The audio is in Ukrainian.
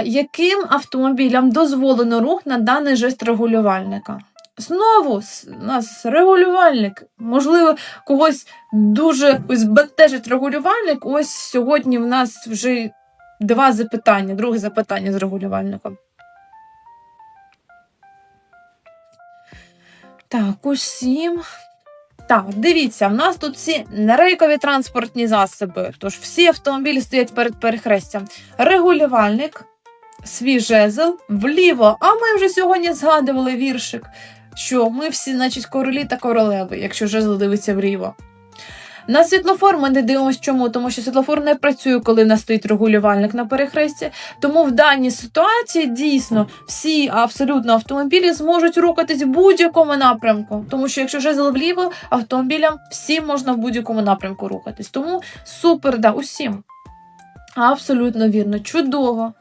Яким автомобілям дозволено рух на даний жест регулювальника? Знову у нас регулювальник. Можливо, когось дуже ось бентежить регулювальник. Ось сьогодні в нас вже два запитання, друге запитання з регулювальником. Так, усім. Так, дивіться, в нас тут всі нерейкові транспортні засоби. Тож всі автомобілі стоять перед перехрестям. Регулювальник, свій жезл, вліво. А ми вже сьогодні згадували віршик, що ми всі, значить, королі та королеви, якщо жезл дивиться вліво. На світлофор ми не дивимося чому, тому що світлофор не працює, коли нас стоїть регулювальник на перехресті. Тому в даній ситуації дійсно всі абсолютно автомобілі зможуть рухатись в будь-якому напрямку. Тому що якщо жезл вліво, автомобілям всім можна в будь-якому напрямку рухатись. Тому супер, да, усім. Абсолютно вірно, чудово.